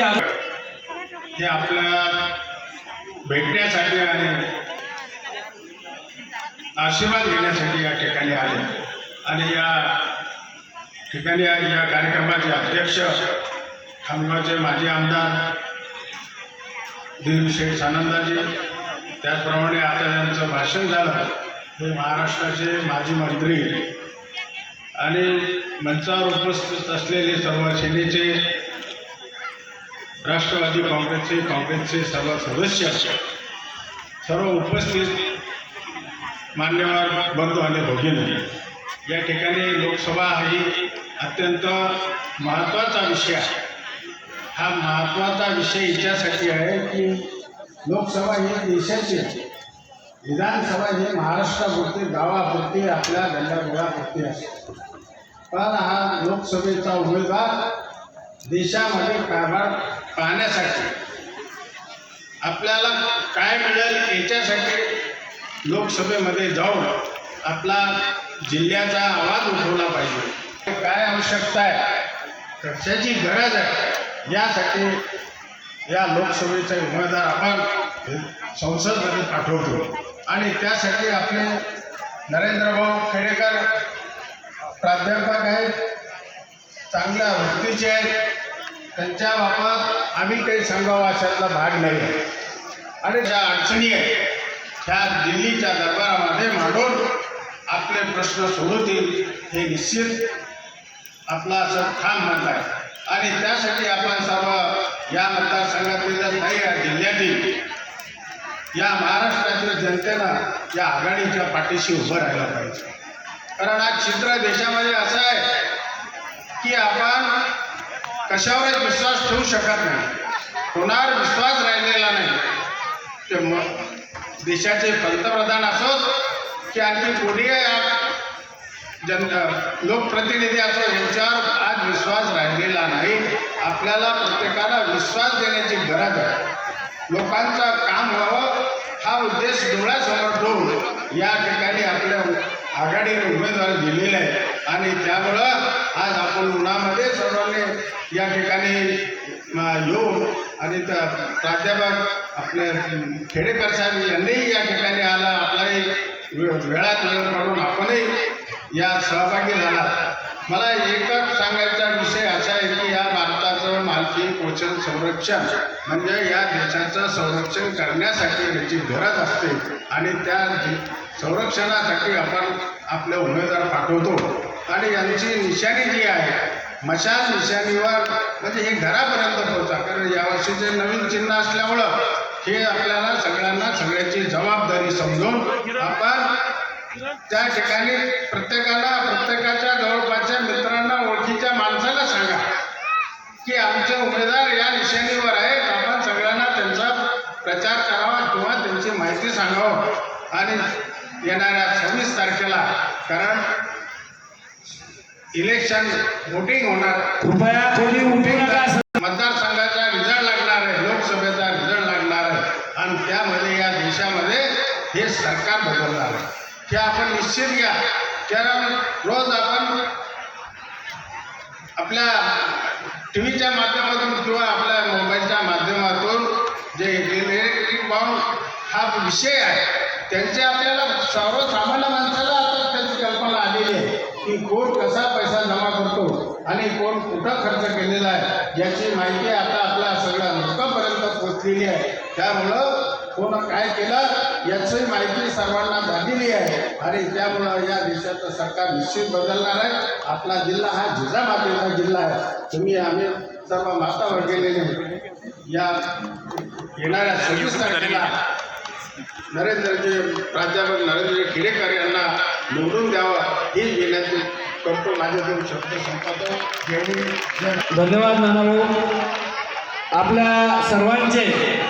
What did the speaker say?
माजी आम- आपल्या भेटण्यासाठी आणि आशीर्वाद घेण्यासाठी या ठिकाणी आले. आणि या ठिकाणी या या कार्यक्रमाचे अध्यक्ष खामगावचे माजी आमदार दिलशेठ सानंदाजी त्याचप्रमाणे आता त्यांचं भाषण झालं हे महाराष्ट्राचे माजी मंत्री आणि मंचावर उपस्थित असलेले सर्व सेनेचे राष्ट्रवादी काँग्रेसचे काँग्रेसचे सर्व सदस्य सर्व उपस्थित मान्यवर बंधू आणि भगिनी. या ठिकाणी लोकसभा ही अत्यंत महत्त्वाचा विषय आहे. हा महत्त्वाचा विषय याच्यासाठी आहे की लोकसभा ही देशाची आहे. विधानसभा ही महाराष्ट्रापुरती गावापुरती आपल्या गंडागोळापुरती असते पण हा लोकसभेचा उमेदवार देशामध्ये कारभार पाहण्यासाठी आपल्याला काय मिळेल याच्यासाठी लोकसभेमध्ये जाऊन आपला जिल्ह्याचा आवाज उठवला पाहिजे. काय आवश्यकता आहे? कशाची गरज आहे? यासाठी या लोकसभेचे उमेदवार आपण संसदमध्ये पाठवतो. आणि त्यासाठी आपले नरेंद्रभाऊ खेडेकर प्राध्यापक आहेत चांगल्या वृत्तीचे आहेत. त्यांच्या बाबत आम्ही काही सांगावं अशातला भाग नाही आहे. आणि ज्या अडचणी आहेत त्या दिल्लीच्या दरबारामध्ये मांडून आपले प्रश्न सोडवतील हे निश्चित आपला असं ठाम मत आहे. आणि त्यासाठी आपण सर्व या मतदारसंघातील नाही या जिल्ह्यातील या महाराष्ट्रातील जनतेनं या आघाडीच्या पाठीशी उभं राहायला पाहिजे. कारण आज चित्र देशामध्ये असं आहे की आपण कशावरच विश्वास ठेवू शकत नाही? कोणावर विश्वास राहिलेला नाही? ते म देशाचे पंतप्रधान असोत की आणखी कोणी जन लोकप्रतिनिधी असो यांच्यावर आज विश्वास राहिलेला नाही. आपल्याला प्रत्येकाला विश्वास देण्याची गरज आहे. लोकांचं काम व्हावं हा उद्देश डोळ्यासमोर ठेवून या ठिकाणी आपल्या आघाडीने उमेदवार दिलेले आहे. आणि त्यामुळं आज आपण उन्हामध्ये सर्वांनी या ठिकाणी येऊन आणि त्या प्राध्यापक आपले खेडेकर साहेब यांनीही या ठिकाणी आला आपलाही वेळात वेळ काढून आपणही या सहभागी झाला. मला एकच सांगायचा विषय असा आहे की या भारताचं मालकी पोषण संरक्षण म्हणजे या देशाचं संरक्षण करण्यासाठी याची गरज असते आणि त्या संरक्षणासाठी आपण आपले उमेदवार पाठवतो. आणि यांची निशाणी जी आहे मशाल निशाणीवर म्हणजे हे घरापर्यंत पोहोचा. कारण यावर्षीचे नवीन चिन्ह असल्यामुळं हे आपल्याला सगळ्यांना सगळ्याची जबाबदारी समजून आपण त्या ठिकाणी प्रत्येकाला प्रत्येकाच्या जवळपासच्या मित्रांना ओळखीच्या माणसाला सांगा की आमचे उमेदवार या निशाणीवर आहेत. आपण सगळ्यांना त्यांचा प्रचार करावा किंवा त्यांची माहिती सांगावं. आणि येणाऱ्या सव्वीस तारखेला कारण इलेक्शन वोटिंग होणार. कृपया कोणी उठू नका मतदारसंघाचा रिझल्ट लागणार आहे लोकसभेचा रिझल्ट लागणार आहे. आणि त्यामध्ये या देशामध्ये हे सरकार बदलणार आहे. हे आपण निश्चित घ्या. कारण रोज आपण आपल्या टी व्हीच्या माध्यमातून किंवा आपल्या मोबाईलच्या माध्यमातून जे इलेक्ट्रिक बाउंड हा विषय आहे त्यांचे आपल्याला सर्वसामान्य माणसाला आता त्याची कल्पना आलेली आहे की कोण कसा पैसा जमा करतो आणि कोण कुठं खर्च केलेला आहे याची माहिती आता आपल्या सगळ्या लोकांपर्यंत पोचलेली आहे. त्यामुळं कोण काय केलं याची माहिती सर्वांना झालेली आहे. आणि त्यामुळं या देशाचं सरकार निश्चित बदलणार आहे. आपला जिल्हा हा जिजामातेचा जिल्हा आहे. तुम्ही आम्ही सर्व माता वर्गेलेले या येणाऱ्या सव्वीस तारखेला नरेंद्रचे प्राध्यापक नरेंद्र खिडेकर यांना निवडून द्यावा ही विनंती करतो. माझ्याकडून शब्द संपवतो. जय हिंद जय धन्यवाद नानाभाऊ. आपल्या सर्वांचे